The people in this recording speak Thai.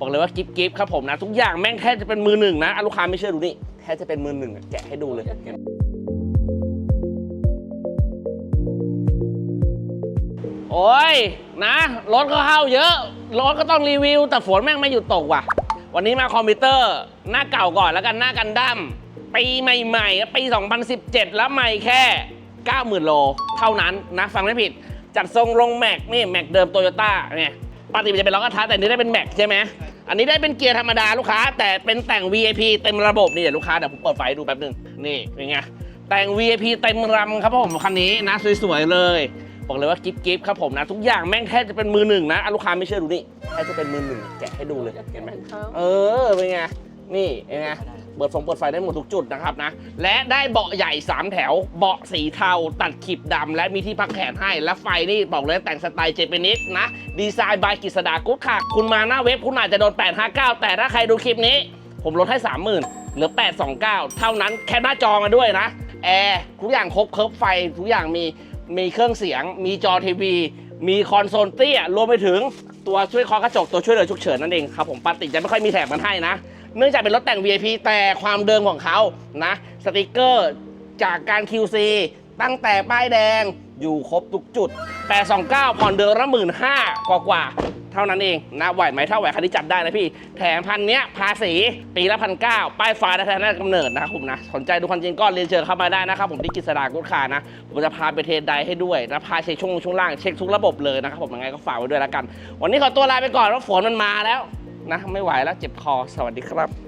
บอกเลยว่ากิฟต์กิฟต์ครับผมนะ ทุกอย่างแม่งแค่จะเป็นมือหนึ่งนะอลูกค้าไม่เชื่อดูนี่แค่จะเป็นมือหนึ่งแกะให้ดูเลยโอ้ยนะรถก็เข้าเยอะรถก็ต้องรีวิว แต่ฝนแม่งไม่หยุดตกว่ะ วันนี้มาคอมพิวเตอร์หน้าเก่าก่อนแล้วกันหน้ากันดั้มปีใหม่ๆปี 2017 แล้วใหม่แค่ 90,000 โล เท่านั้นนะ ฟังไม่ผิด จัดทรงลงแม็กนี่แม็กเดิมโตโยต้าเนี่ยปกติมันจะเป็นล้อกระทะแต่นนี้ได้เป็นแม็กใช่ไหม อันนี้ได้เป็นเกียร์ธรรมดาลูกค้า แต่เป็นแต่ง VIP เต็มระบบนี่เดี๋ยวลูกค้าเดี๋ยวผมเปิดไฟดูแป๊บหนึงนี่เป็นไงแต่ง VIP เต็มรำครับผมคันนี้นะสวยๆเลยบอกเลยว่ากิฟต์กิฟต์ครับผมนะ ทุกอย่างแม่งแท้จะเป็นมือหนึ่งนะลูกค้าไม่เชื่อดูนี่แท้จะเป็นมือหนึ่งแกะให้ดูเลยเห็นไหมเออเป็นไงนี่เป็นไง เปิดฟงเปิดไฟได้หมดทุกจุดนะครับนะ และได้เบาะใหญ่ 3 แถว เบาะสีเทา ตัดขีบดำและมีที่พักแขนให้ และไฟนี่บอกเลยแต่งสไตล์เจแปนิสนะ ดีไซน์บายกิษดากุ๊ดค่ะ คุณมาหน้าเว็บคุณอาจจะโดน 859 แต่ถ้าใครดูคลิปนี้ ผมลดให้ 30,000เหลือ 829 เท่านั้นแค่หน้าจอมาด้วยนะแอร์ทุกอย่างครบเคิร์ฟไฟทุกอย่างมีมีเครื่องเสียง มีจอทีวี มีคอนโซลเตี้ยรวมไปถึงตัวช่วยคอกระจกตัวช่วยเหลือฉุกเฉินนั่นเองครับผมปกติจะไม่ค่อยมีแถบมันให้นะ เนื่องจากเป็นรถแต่ง VIP แต่ความเดิมของเขานะสติกเกอร์จากการ QC ตั้งแต่ป้ายแดงอยู่ครบทุกจุด 829 ผ่อนเดือนละหมื่นห้ากว่ากว่าๆเท่านั้นเองนะไหวไหมถ้าไหวคันนี้จัดได้นะพี่ แถมพันเนี้ยภาษีปีละพันเก้าป้ายฟ้าและแทนแรกกำเนิดนะครับผมนะ สนใจดูคันจริงก็เรียนเชิญเข้ามาได้นะครับผมที่กิษดากุ๊ดคานะ ผมจะพาไปเทสไดให้ด้วยนะพาเช็คช่วงช่วงล่างเช็คทุกระบบเลยนะครับผมยังไงก็ฝากไว้ด้วยแล้วกัน วันนี้ขอตัวลาไปก่อนว่าะฝนมันมาแล้ว นะ ไม่ไหวแล้วเจ็บคอ สวัสดีครับ